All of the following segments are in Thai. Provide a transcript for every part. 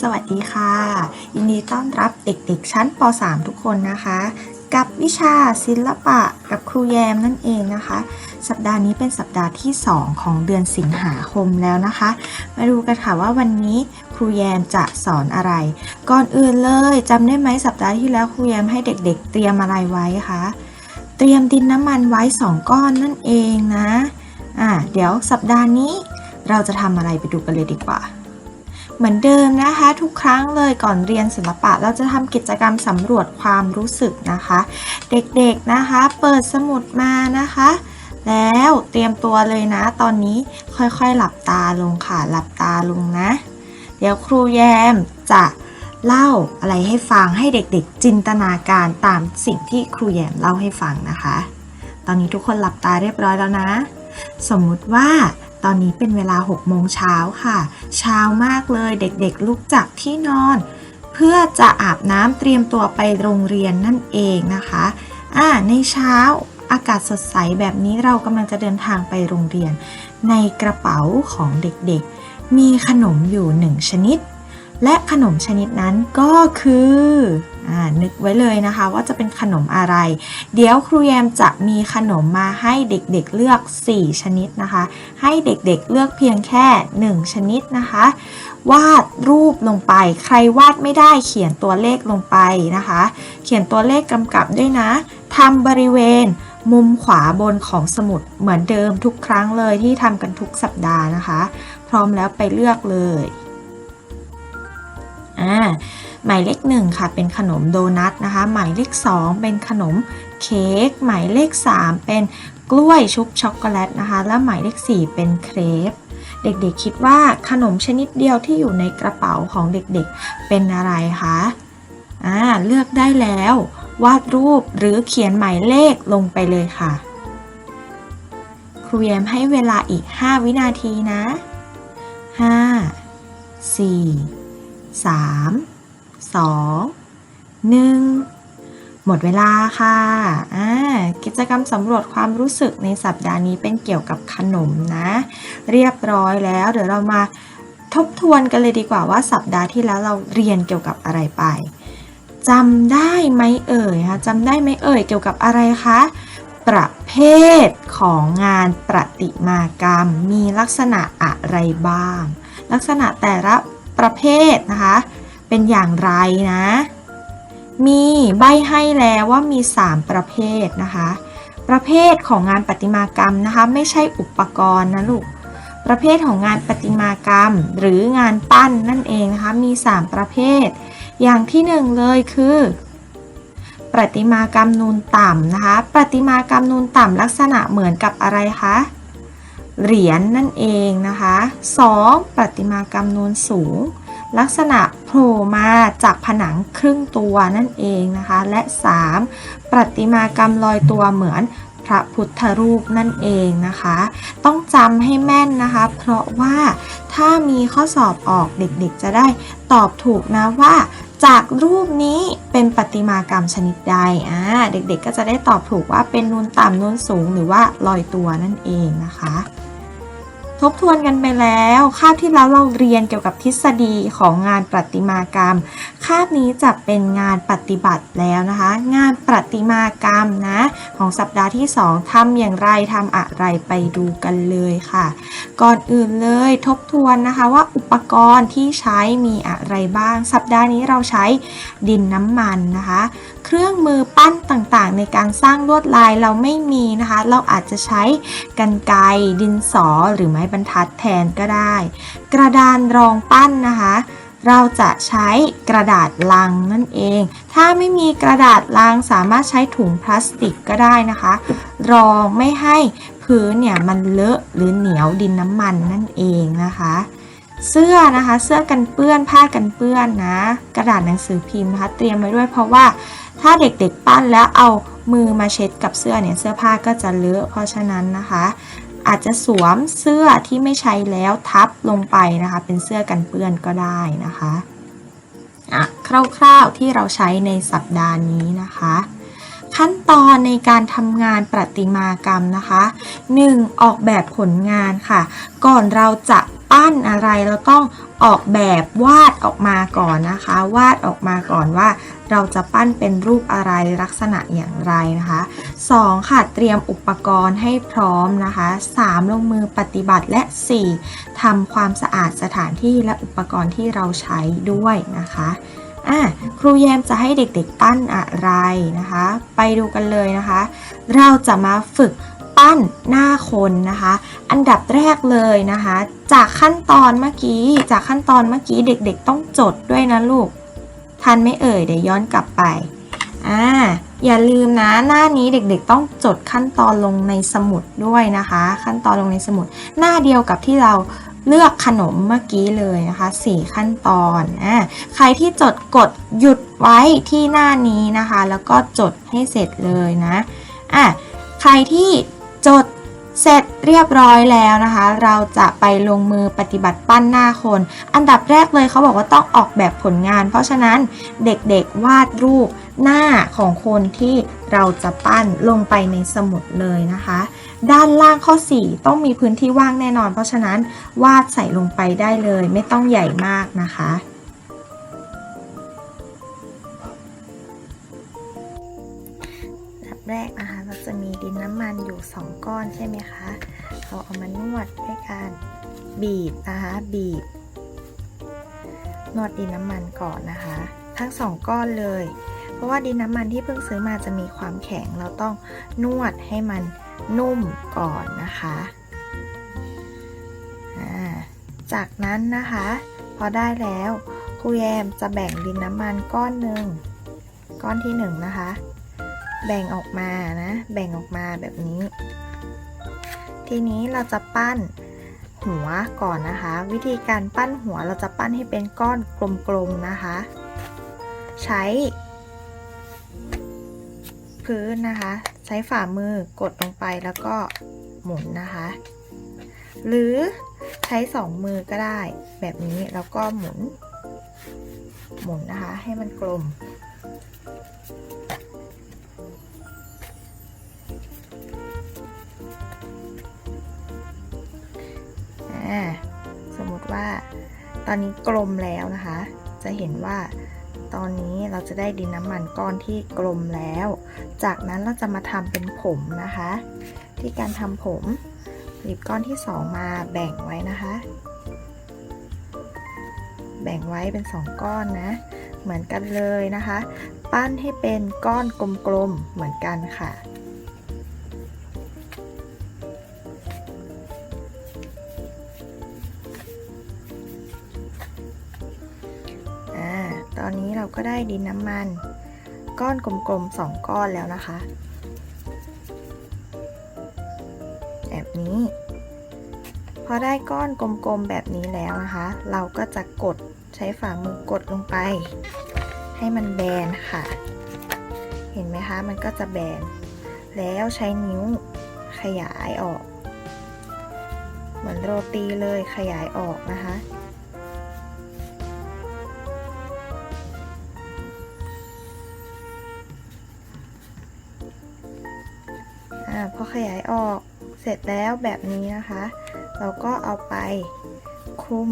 สวัสดีค่ะ ยินดีต้อนรับเด็กๆ ชั้นป .3 ทุกคนนะคะ กับวิชาศิลปะกับครูแยมนั่นเองนะคะ สัปดาห์นี้เป็นสัปดาห์ที่ 2 ของเดือนสิงหาคมแล้วนะคะ มาดูกันค่ะว่าวันนี้ครูแยมจะสอนอะไร ก่อนอื่นเลยจำได้ไหมสัปดาห์ที่แล้วครูแยมให้เด็กๆ เตรียมอะไรไว้คะเตรียมดินน้ำมันไว้ 2 ก้อนนั่นเองนะอ่าเดี๋ยวสัปดาห์นี้เราจะทำอะไรไปดูกันเลยดีกว่า เหมือนเดิมนะคะ ทุกครั้งเลยก่อนเรียนศิลปะเราจะทำกิจกรรมสำรวจความรู้สึกนะคะ เด็กๆนะคะ เปิดสมุดมานะคะ แล้วเตรียมตัวเลยนะ ตอนนี้ค่อยๆหลับตาลงค่ะหลับตาลงนะ เดี๋ยวครูแยมจะเล่าอะไรให้ฟังให้เด็กๆ จินตนาการตามสิ่งที่ครูแยมเล่าให้ฟังนะคะ ตอนนี้ทุกคนหลับตาเรียบร้อยแล้วนะ สมมุติว่าตอนนี้เป็นเวลา6โมงเช้าค่ะ เช้ามากเลยเด็กๆลุกจากที่นอน เพื่อจะอาบน้ำเตรียมตัวไปโรงเรียนนั่นเองนะคะอ่าในเช้าอากาศสดใสแบบนี้เรากำลังจะเดินทางไปโรงเรียน ในกระเป๋าของเด็กๆ มีขนมอยู่หนึ่งชนิด และขนมชนิดนั้นก็คือ นึกไว้เลยนะคะว่าจะเป็นขนมอะไร เดี๋ยวครูแยมจะมีขนมมาให้เด็กๆเลือก 4 ชนิดนะคะ ให้เด็กๆเลือกเพียงแค่ 1 ชนิดนะคะ วาดรูปลงไป ใครวาดไม่ได้เขียนตัวเลขลงไปนะคะ เขียนตัวเลขกำกับด้วยนะทำบริเวณมุมขวาบนของสมุดเหมือนเดิมทุกครั้งเลยที่ทำกันทุกสัปดาห์นะคะ พร้อมแล้วไปเลือกเลยอ่า หมายเลขหนึ่งค่ะเป็นขนมโดนัทนะคะ หมายเลขสองเป็นขนมเค้กหมายเลขสามเป็นกล้วยชุบช็อกโกแลตนะคะ และหมายเลขสี่เป็นเครปเด็กๆคิดว่าขนมชนิดเดียวที่อยู่ในกระเป๋าของเด็กๆเป็นอะไรคะอ่าเลือกได้แล้ว วาดรูปหรือเขียนหมายเลขลงไปเลยค่ะ ครูแยมให้เวลาอีก 5 วินาทีนะ 5 4 3 2 1 หมดเวลาค่ะอ่ากิจกรรมสำรวจความรู้สึกในสัปดาห์นี้เป็นเกี่ยวกับขนมนะ เรียบร้อยแล้ว เดี๋ยวเรามาทบทวนกันเลยดีกว่าว่าสัปดาห์ที่แล้วเราเรียนเกี่ยวกับอะไรไปจำได้ไหมเอ่ยคะจำได้ไหมเอ่ยเกี่ยวกับอะไรคะประเภทของงานประติมากรรม มีลักษณะอะไรบ้าง ลักษณะแต่ละประเภทนะคะ เป็นอย่างไรนะ มีใบให้แล้วว่ามี 3 ประเภทนะคะ ประเภทของงานประติมากรรมนะคะ ไม่ใช่อุปกรณ์นะลูก ประเภทของงานประติมากรรม หรืองานปั้นนั่นเองนะคะ มี 3 ประเภท อย่างที่หนึ่งเลยคือประติมากรรมนูนต่ำนะคะ ประติมากรรมนูนต่ำลักษณะเหมือนกับอะไรคะ เหรียญนนั่นเองนะคะ 2. ประติมากรรมนูนสูง ลักษณะโผล่มาจากผนังครึ่งตัวนั่นเองนะคะ และ 3. ประติมากรรมลอยตัวเหมือนพระพุทธรูปนั่นเองนะคะ ต้องจำให้แม่นนะคะ เพราะว่าถ้ามีข้อสอบออกเด็กๆ จะได้ตอบถูกนะว่า จากรูปนี้เป็นประติมากรรมชนิดใดอ่าเด็กๆ ก็จะได้ตอบถูกว่าเป็นนูนต่ำนูนสูงหรือว่าลอยตัวนั่นเองนะคะ ทบทวนกันไปแล้วคาบที่แล้วเราเรียนเกี่ยวกับทฤษฎีของงานประติมากรรม คาบนี้จะเป็นงานปฏิบัติแล้วนะคะ งานประติมากรรมนะของสัปดาห์ที่ 2ทำอย่างไรทำอะไรไปดูกันเลยค่ะ ก่อนอื่นเลยทบทวนนะคะว่าอุปกรณ์ที่ใช้มีอะไรบ้าง สัปดาห์นี้เราใช้ดินน้ำมันนะคะ เครื่องมือปั้นต่างๆ ในการสร้างลวดลายเราไม่มีนะคะ เราอาจจะใช้กันไกดินสอหรือไม้บรรทัดแทนก็ได้ กระดานรองปั้นนะคะ เราจะใช้กระดาษลังนั่นเอง ถ้าไม่มีกระดาษลังสามารถใช้ถุงพลาสติกก็ได้นะคะ รองไม่ให้พื้นเนี่ยมันเลอะหรือเหนียวดินน้ำมันนั่นเองนะคะ เสื้อนะคะ เสื้อกันเปื้อนผ้ากันเปื้อนนะ กระดาษหนังสือพิมพ์นะคะ เตรียมไว้ด้วยเพราะว่าถ้าเด็กๆปั้นแล้วเอามือมาเช็ดกับเสื้อเนี่ยเสื้อผ้าก็จะเลอะเพราะฉะนั้นนะคะ อาจจะสวมเสื้อที่ไม่ใช้แล้วทับลงไปนะคะ เป็นเสื้อกันเปื้อนก็ได้นะคะอะคร่าวๆที่เราใช้ในสัปดาห์นี้นะคะขั้นตอนในการทำงานประติมากรรมนะคะ 1. ออกแบบผลงานค่ะ ก่อนเราจะ ปั้นอะไรเราต้องออกแบบวาดออกมาก่อนนะคะ วาดออกมาก่อนว่า เราจะปั้นเป็นรูปอะไรลักษณะอย่างไรนะคะ 2. ค่ะเตรียมอุปกรณ์ให้พร้อมนะคะ 3. ลงมือปฏิบัติและ 4. ทำความสะอาดสถานที่และอุปกรณ์ที่เราใช้ด้วยนะคะอะครูแยมจะให้เด็กๆปั้นอะไรนะคะ ไปดูกันเลยนะคะ เราจะมาฝึก ปั้นหน้าคนนะคะ อันดับแรกเลยนะคะ จากขั้นตอนเมื่อกี้ จากขั้นตอนเมื่อกี้เด็กๆต้องจดด้วยนะลูก ทันไม่เอ่ยเดี๋ยวย้อนกลับไปอ่าอย่าลืมนะหน้านี้เด็กๆต้องจดขั้นตอนลงในสมุดด้วยนะคะ ขั้นตอนลงในสมุด หน้าเดียวกับที่เราเลือกขนมเมื่อกี้เลยนะคะ 4 ขั้นตอนอ่าใครที่จดกดหยุดไว้ที่หน้านี้นะคะ แล้วก็จดให้เสร็จเลยนะอะใครที่ จดเสร็จเรียบร้อยแล้วนะคะ เราจะไปลงมือปฏิบัติปั้นหน้าคน อันดับแรกเลยเขาบอกว่าต้องออกแบบผลงาน เพราะฉะนั้นเด็กๆวาดรูปหน้าของคนที่เราจะปั้นลงไปในสมุดเลยนะคะ ด้านล่างข้อ 4 ต้องมีพื้นที่ว่างแน่นอน เพราะฉะนั้นวาดใส่ลงไปได้เลย ไม่ต้องใหญ่มากนะคะ ก้อนใช่ไหมคะเราเอามานวดด้วยการบีบนะคะบีบ นวดดินน้ำมันก่อนนะคะ ทั้งสองก้อนเลย เพราะว่าดินน้ำมันที่เพิ่งซื้อมาจะมีความแข็ง เราต้องนวดให้มันนุ่มก่อนนะคะจากนั้นนะคะ พอได้แล้วครูแยมจะแบ่งดินน้ำมันก้อนหนึ่งก้อนที่หนึ่งนะคะ แบ่งออกมานะ แบ่งออกมาแบบนี้ ทีนี้เราจะปั้นหัวก่อนนะคะ วิธีการปั้นหัวเราจะปั้นให้เป็นก้อนกลมๆนะคะ ใช้ พื้นนะคะ ใช้ฝ่ามือกดลงไปแล้วก็หมุนนะคะ หรือใช้สองมือก็ได้แบบนี้แล้วก็หมุน หมุนนะคะ ให้มันกลม อ่าสมมติว่าตอนนี้กลมแล้วนะคะ จะเห็นว่าตอนนี้เราจะได้ดินน้ำมันก้อนที่กลมแล้ว จากนั้นเราจะมาทำเป็นผมนะคะ ที่การทำผมหยิบก้อนที่ 2 มาแบ่งไว้นะคะ แบ่งไว้เป็น 2 ก้อนนะ เหมือนกันเลยนะคะ ปั้นให้เป็นก้อนกลมๆเหมือนกันค่ะ ก็ได้ดินน้ำมัน ก้อนกลมๆสองก้อนแล้วนะคะ แบบนี้ พอได้ก้อนกลมๆแบบนี้แล้วนะคะ เราก็จะกดใช้ฝ่ามือกดลงไป ให้มันแบนค่ะ เห็นไหมคะ มันก็จะแบน แล้วใช้นิ้วขยายออก เหมือนโรตีเลยขยายออกนะคะ อ่าพอขยายออกเสร็จแล้วแบบนี้นะคะ เราก็เอาไปคลุม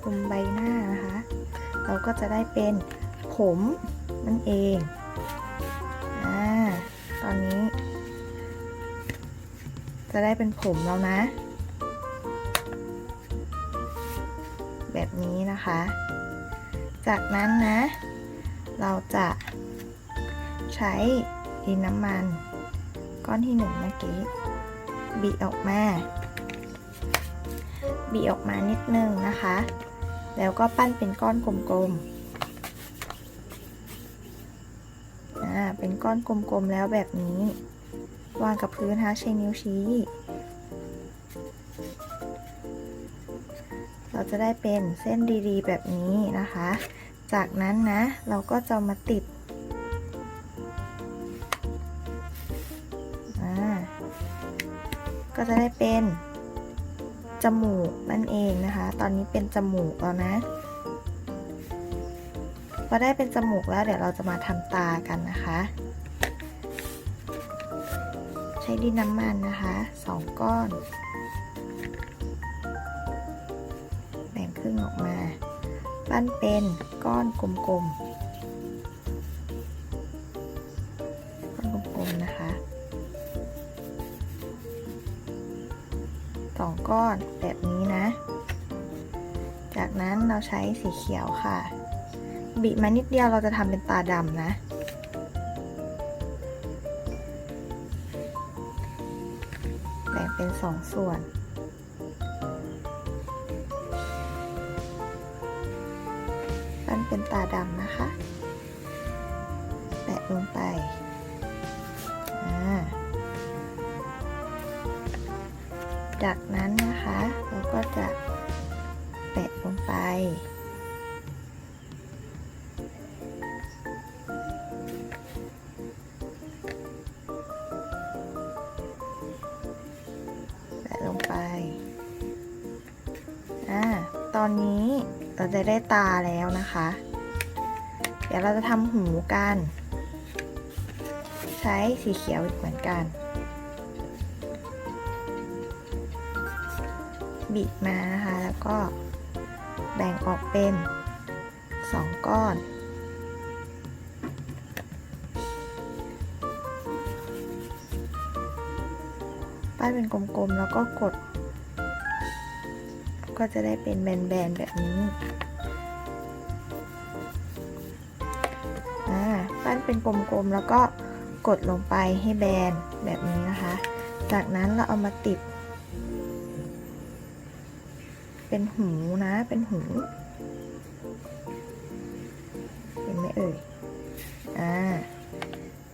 คลุมใบหน้านะคะ เราก็จะได้เป็นผมนั่นเองอ่าตอนนี้ จะได้เป็นผมแล้วนะ แบบนี้นะคะ จากนั้นนะ เราจะใช้ดินน้ำมัน ก้อนที่หนึ่งเมื่อกี้บีออกมาบีออกมานิดนึงนะคะ แล้วก็ปั้นเป็นก้อนกลมๆ อ่า เป็นก้อนกลมๆ แล้วแบบนี้ วางกับพื้นนะคะใช้นิ้วชี้ เราจะได้เป็นเส้นดีๆ แบบนี้นะคะ จากนั้นนะ เราก็จะมาติดก็จะได้เป็นจมูกนั่นเองนะคะ ตอนนี้เป็นจมูกแล้วนะ พอได้เป็นจมูกแล้วเดี๋ยวเราจะมาทำตากันนะคะ ช้ดินน้ำมันนะคะสองก้อน แบ่งครึ่งออกมาปั้นเป็นก้อนกลมๆ ก้อนกลมๆ นะคะสองก้อนแบบนี้นะ จากนั้นเราใช้สีเขียวค่ะบีมานิดเดียวเราจะทำเป็นตาดำนะ เป็นสองส่วนปั้นเป็นตาดำนะคะ แปะลงไปจากนั้นนะคะ เราก็จะแปะลงไป อนนี้เราจะได้ตาแล้วนะคะ เดี๋ยวเราจะทำหูกัน ใช้สีเขียวอีกเหมือนกันบีบมานะคะ แล้วก็แบ่งออกเป็นสองก้อนปั้นเป็นกลมๆ แล้วก็กด ก็จะได้เป็นแบนๆแบบนี้อ่าปั้นเป็นกลมๆแล้วก็กดลงไปให้แบนแบบนี้นะคะ จากนั้นเราเอามาติด เป็นหูนะ เป็นหู เห็นไหมเอ่ย อ่า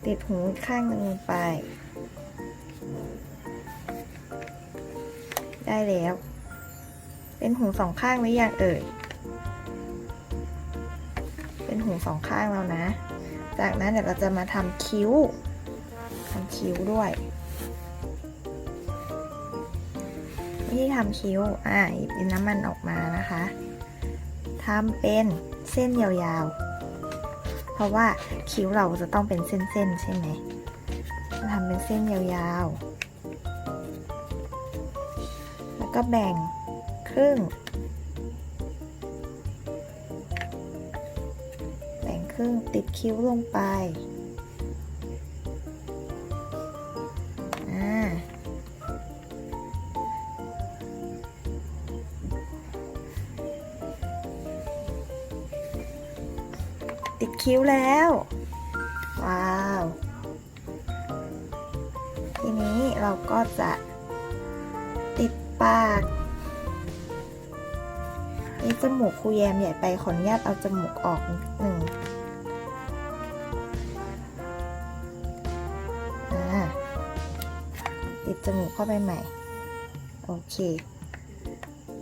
ติดหูข้างหนึ่งลงไป ได้แล้ว เป็นหูสองข้างหรือยังเอ่ย เป็นหูสองข้างแล้วนะ จากนั้นเดี๋ยวเราจะมาทำคิ้วทำคิ้วด้วยวิธีทำคิ้ว อ่าหยิบดินน้ำมันออกมานะคะทำเป็นเส้นยาวๆ เพราะว่าคิ้วเราจะต้องเป็นเส้นๆ ใช่ไหมทำเป็นเส้นยาวๆ แล้วก็แบ่ง ครึ่ง แบ่งครึ่งติดคิ้วลงไปอ่าติดคิ้วแล้ว ว้าว ทีนี้เราก็จะติดปาก นี่จมูกครูแยมใหญ่ไปขออนุญาตเอาจมูกออกนิดหนึ่งติดจมูกเข้าไปใหม่ โอเค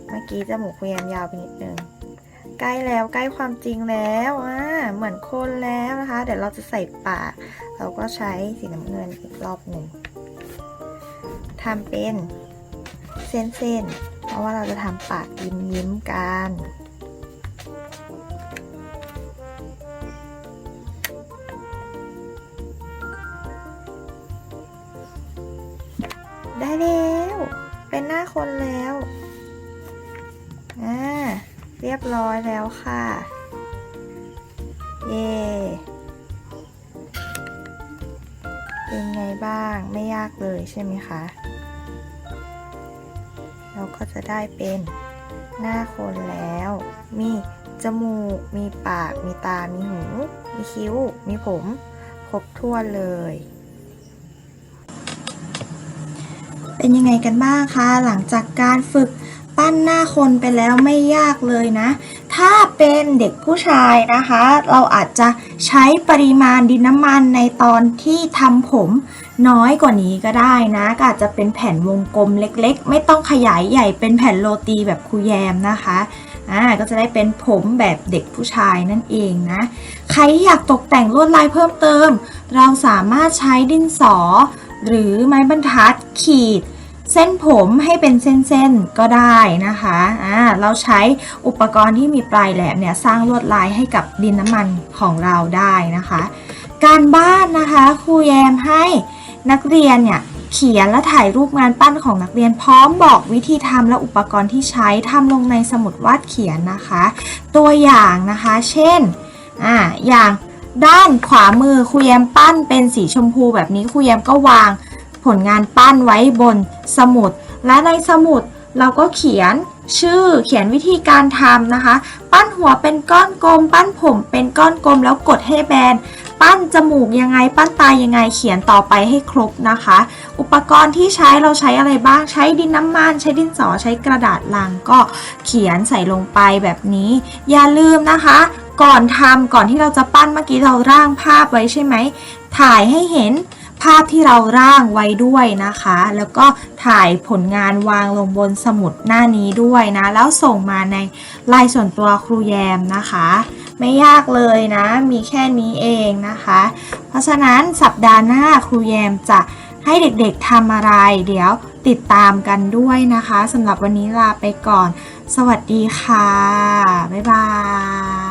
เมื่อกี้จมูกครูแยมยาวไปนิดนึงใกล้แล้วใกล้ความจริงแล้วอ่าเหมือนคนแล้วนะคะ เดี๋ยวเราจะใส่ปากเราก็ใช้สีน้ำเงินอีกรอบหนึ่งทำเป็นเส้นๆ เพราะว่าเราจะทำปากยิ้มยิ้มๆกันได้แล้ว เป็นหน้าคนแล้ว อ่า เรียบร้อยแล้วค่ะ เย่เป็นไงบ้าง ไม่ยากเลยใช่ไหมคะ ก็จะได้เป็นหน้าคนแล้ว มีจมูก มีปาก มีตา มีหู มีคิ้ว มีผม ครบถ้วนเลย เป็นยังไงกันบ้างคะ หลังจากการฝึกปั้นหน้าคนไปแล้วไม่ยากเลยนะ ถ้าเป็นเด็กผู้ชายนะคะ เราอาจจะใช้ปริมาณดินน้ำมันในตอนที่ทำผมน้อยกว่านี้ก็ได้นะก็อาจจะเป็นแผ่นวงกลมเล็กๆ ไม่ต้องขยายใหญ่เป็นแผ่นโรตีแบบครูแยมนะคะอ่าก็จะได้เป็นผมแบบเด็กผู้ชายนั่นเองนะ ใครที่อยากตกแต่งลวดลายเพิ่มเติม เราสามารถใช้ดินสอ หรือไม้บรรทัดขีด เส้นผมให้เป็นเส้นๆก็ได้นะคะอ่าเราใช้อุปกรณ์ที่มีปลายแหลมเนี่ยสร้างลวดลายให้กับดินน้ำมันของเราได้นะคะ การบ้านนะคะครูแยมให้นักเรียนเนี่ยเขียนและถ่ายรูปงานปั้นของนักเรียนพร้อมบอกวิธีทำและอุปกรณ์ที่ใช้ทำลงในสมุดวาดเขียนนะคะ ตัวอย่างนะคะ เช่นอ่าอย่างด้านขวามือครูแยมปั้นเป็นสีชมพูแบบนี้ครูแยมก็วาง ผลงานปั้นไว้บนสมุด และในสมุดเราก็เขียนชื่อเขียนวิธีการทำนะคะ ปั้นหัวเป็นก้อนกลม ปั้นผมเป็นก้อนกลมแล้วกดให้แบน ปั้นจมูกยังไง ปั้นตายังไงเขียนต่อไปให้ครบนะคะ อุปกรณ์ที่ใช้เราใช้อะไรบ้าง ใช้ดินน้ำมัน ใช้ดินสอ ใช้กระดาษลังก็เขียนใส่ลงไปแบบนี้ อย่าลืมนะคะ ก่อนทำก่อนที่เราจะปั้นเมื่อกี้เราร่างภาพไว้ใช่ไหม ถ่ายให้เห็น ภาพที่เราร่างไว้ด้วยนะคะ แล้วก็ถ่ายผลงานวางลงบนสมุดหน้านี้ด้วยนะ แล้วส่งมาในไลน์ส่วนตัวครูแยมนะคะ ไม่ยากเลยนะ มีแค่นี้เองนะคะ เพราะฉะนั้นสัปดาห์หน้าครูแยมจะให้เด็กๆทำอะไร เดี๋ยวติดตามกันด้วยนะคะสำหรับวันนี้ลาไปก่อน สวัสดีค่ะ บ๊ายบาย